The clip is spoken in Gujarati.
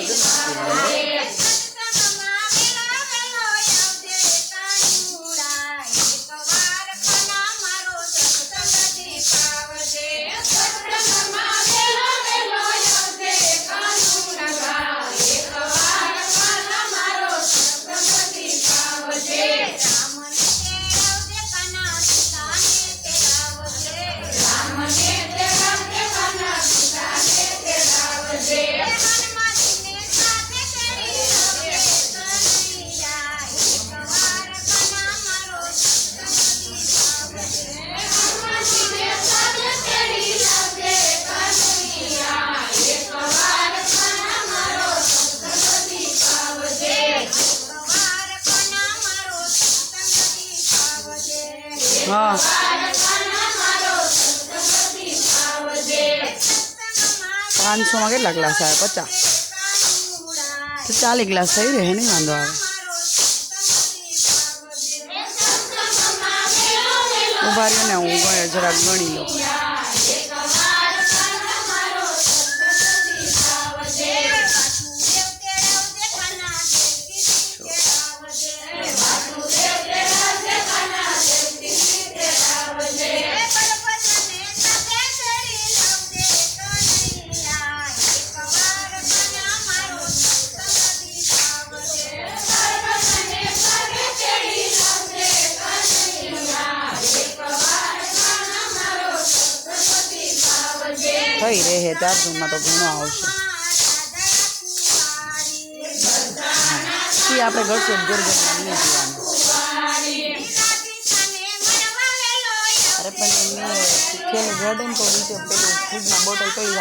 Yes. હા પાંચસોમાં કેટલા ગ્લાસ આવે? પચાસ. તો ચાલીસ ગ્લાસ થઈ રહે નહીં? વાંધો આવે. ઊભા રહ્યો ને હું જરાક ગણી લઉં. થઈ રહે ચારસોમાં તો ઘણો આવશે. એ આપણે ઘરશે ગરગરમાં નહીં પીવાનું અરે પણ એમને ખેલ ગાર્ડન તો નીચે પેલું ફ્રીજમાં બોટલ પડી